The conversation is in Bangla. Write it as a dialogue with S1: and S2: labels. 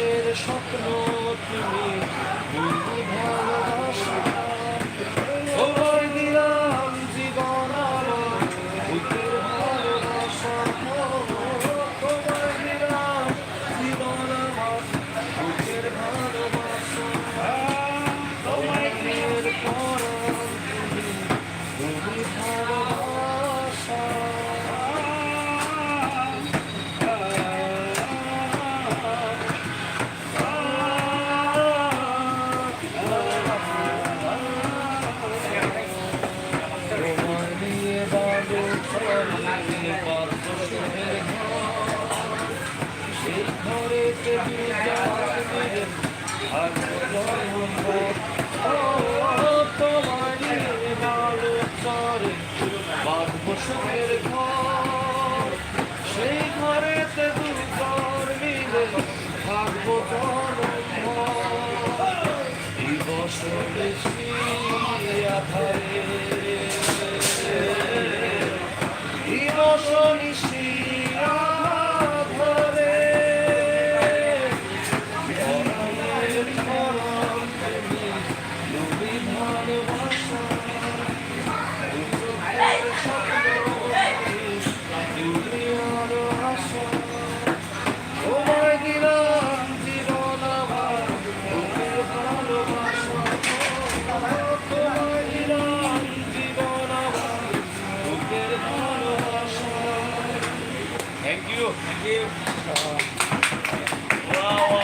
S1: চোখের স্বপ্ন তুমি ভালোবাসা তোমায় দিলাম জীবন আমার বুকের ভালোবাসা তোমায় দিলাম জীবন আমার বুকের ভালোবাসা তোমায় দিলের তুমি তুমি ভালোবাসা সুখের ঘর সেই ঘরেতে সুখের ঘর মিলে থাকব বেশি আধারে Thank you. Thank you. Uh, wow.